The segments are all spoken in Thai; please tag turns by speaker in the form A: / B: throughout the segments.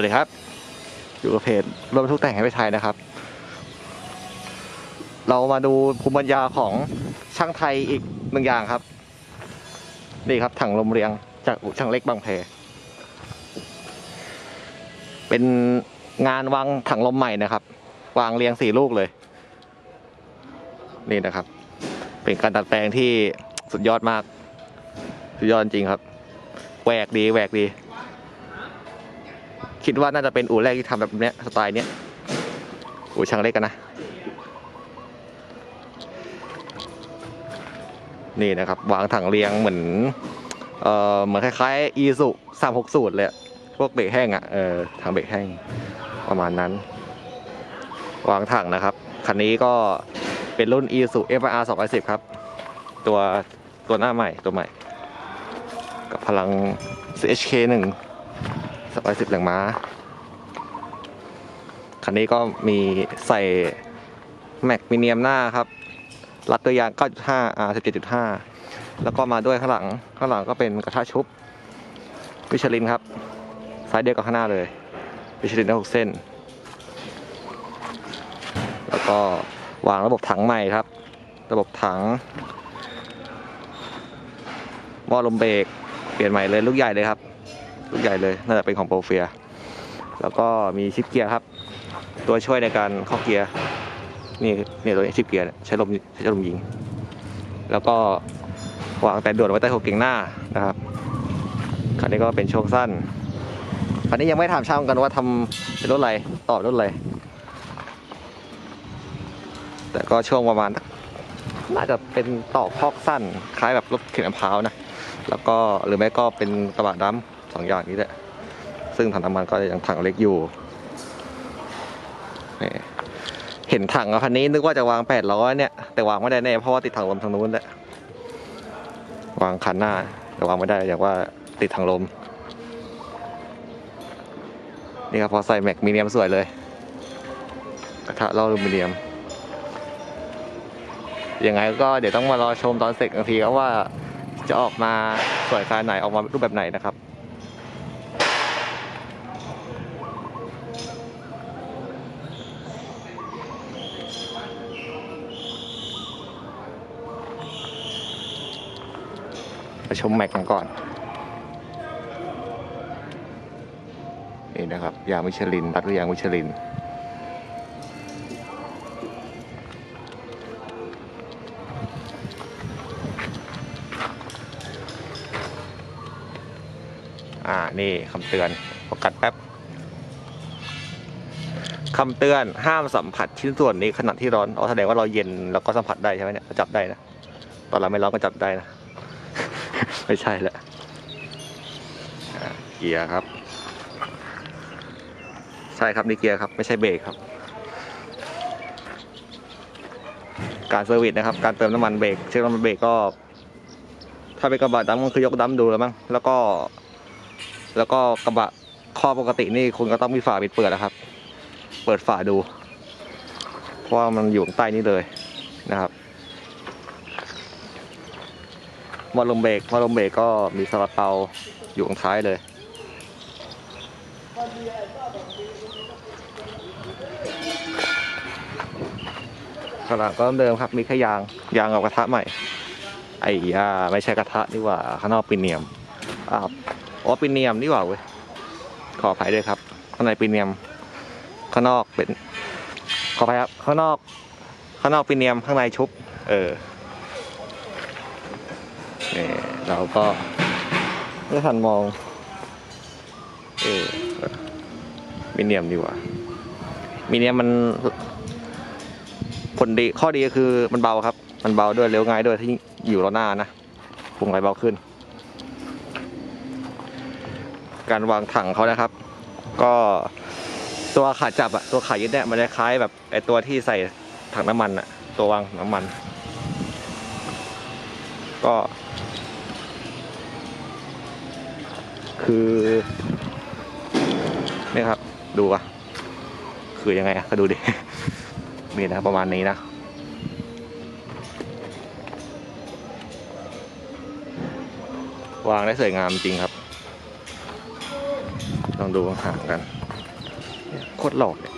A: วัสดีครับ อยู่กับเพจรถบรรทุกแต่งให้ไปไทยนะครับ เรามาดูภูมิปัญญาของช่างไทยอีกหนึ่งอย่างครับ นี่ครับถังลมเรียงจากช่างเล็กบางแพเป็นงานวางถังลมใหม่นะครับ วางเรียงสี่ลูกเลย นี่นะครับ เป็นการดัดแปลงที่สุดยอดมาก สุดยอดจริงครับแหวกดีแหวกดี คิดว่าน่าจะเป็นอู่แรกที่ทำแบบเนี้ยสไตล์เนี้ยอู่ช่างเล็กกันนะ นี่นะครับ วางถังเรียงเหมือน เอ่อเหมือนคล้ายๆอีสุสามหกสูตรเลยพวกเบรกแห้งอะเออถังเบรกแห้งประมาณนั้น วางถังนะครับ คันนี้ก็เป็นรุ่น e s u FR 210 ครับ ตัวตัวหน้าใหม่ตัวใหม่ กับพลัง CHK 1 210แรงม้า คันนี้ก็มีใส่แม็กมิเนียมหน้าครับ รัดตัวยาง 9.5 R 17.5 แล้วก็มาด้วยข้างหลัง ข้างหลังก็เป็นกระทะชุบ วิชลินครับไซส์เดียวกับข้างหน้าเลย วิชลินได้6เส้น แล้วก็วางระบบถังใหม่ครับ ระบบถังหม้อลมเบรกเปลี่ยนใหม่เลยลูกใหญ่เลยครับ ลูกใหญ่เลยน่าจะเป็นของโปรเฟียแล้วก็มีชิปเกียร์ครับ ตัวช่วยในการเข้าเกียร์นี่นี่ตัวนี้ชิปเกียร์ใช้ลมใช้ลมยิง แล้วก็วางแต่ด่วนไว้ใต้หัวเก่งหน้านะครับคันนี้ก็เป็นโชคสั้นคันนี้ยังไม่ถามช่างกันว่าทำเป็นรถอะไรตอบรถอะไรแต่ก็ช่วงประมาณน่าจะเป็นต่อคอกสั้น คล้ายแบบรถเข็นมะพร้าวนะ แล้วก็หรือไม่ก็เป็นกระบะดำ สองอย่างนี้แหละ ซึ่งถังน้ำมันก็ยังถังเล็กอยู่ เห็นถังคันนี้นึกว่าจะวางแปดล้อยเนี่ย แต่วางไม่ได้แน่เพราะว่าติดถังลมทางนู้นแหละ วางคันหน้า แต่วางไม่ได้อย่างว่าติดถังลม นี่ครับพอใส่แม็กมีเนียมสวยเลย กระทะล่อลูมิเนียมยังไงก็เดี๋ยวต้องมารอชมตอนเสร็จอีกทีครับว่าจะออกมาสวยขนาดไหนออกมารูปแบบไหนนะครับ ไปชมแม็กกันก่อน นี่นะครับ ยางมิชลินรัดด้วยยางมิชลินอ่า นี่คำเตือนโฟกัสแป๊บคำเตือนห้ามสัมผัสชิ้นส่วนนี้ขณะที่ร้อนอ๋อแสดงว่าเราเย็นเราก็สัมผัสได้ใช่ไหมเนี่ยจับได้นะ ตอนเราไม่ร้อนก็จับได้นะ ไม่ใช่แหละเกียร์ครับ ใช่ครับนี่เกียร์ครับ ไม่ใช่เบรกครับ การเซอร์วิสนะครับ การเติมน้ำมันเบรกเช็คน้ำมันเบรกก็ ถ้าเป็นกระบะดำก็คือยกดำดูแล้วมั้งแล้วก็ แล้วก็กระบะข้อปกตินี่คุณก็ต้องมีฝาปิดเปิดนะครับ เปิดฝาดู เพราะว่ามันอยู่ข้างใต้นี้เลยนะครับห มอลมเบรกมอลมเบรกก็มีสลับเปาอยู่ข้างท้ายเลยข้างหลังก็เดิมครับมีแค่ยางยางกับกระทะใหม่ ไอ้ยาไม่ใช่กระทะนี่หว่าข้างนอกเป็นเนียมอ้าวอ๋อเป็นเนียมนี่หว่าเว้ยขออภัยด้วยครับข้างในเป็นเนียมข้างนอกเป็นขออภัยครับข้างนอกข้างนอกเป็นเนียมข้างในชุบ เออ เราก็ไม่ทันมอง เออมีเนียมดีกว่ามีเนียมมันผลดีข้อดีก็คือมันเบาครับ มันเบาด้วยเร็วง่ายด้วยที่อยู่ล้อหน้านะพุงไหลเบาขึ้น การวางถังเขานะครับ ก็ตัวขาจับอะตัวขายึดเนี่ยมันจะคล้ายแบบไอตัวที่ใส่ถังน้ำมันอะตัววางน้ำมัน ก็ คือนี่ครับ ดูอะคือยังไงอะก็ดูดิ มีนะประมาณนี้นะ วางได้สวยงามจริงครับ ลองดูห่างกัน โคตรหลอกเนี่ย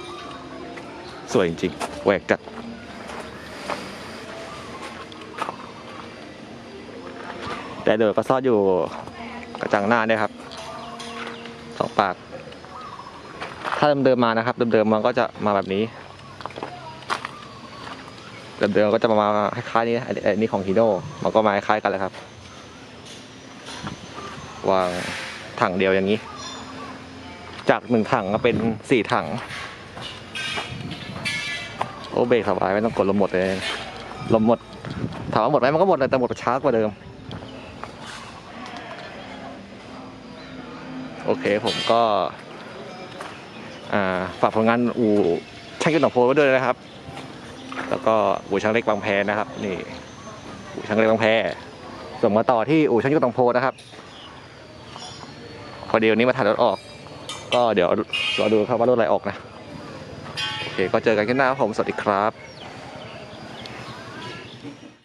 A: สวยจริงแหวกจัดแต่เดี๋ยวก็ซ่อนอยู่กระจังหน้าเนี่ยครับ สองปาก ถ้าเดิมๆมานะครับเดิมๆมันก็จะมาแบบนี้เดิมๆก็จะมาคล้ายๆนี้อันนี้ของฮีโน่มันก็มาคล้ายกันเลยครับวางถังเดียวอย่างนี้ จากหนึ่งถังก็เป็นสี่ถัง โอเบรกสบายไม่ต้องกดลมหมดเลยลมหมดถามว่าหมดไหมมันก็หมดเลยแต่หมดช้ากว่าเดิม โอเคผมก็ฝากผลงานอู่ช่างยนต์หนองโพไว้ด้วยนะครับ แล้วก็อู่ช่างเล็กบางแพนะครับ นี่อู่ช่างเล็กบางแพส่งมาต่อที่อู่ช่างยนต์หนองโพนะครับพอดีวันนี้มาถ่ายรถออก ก็เดี๋ยวรอดูครับว่ารถอะไรออกนะโอเคก็เจอกันขึ้นหน้าครับผมสวัสดีครับ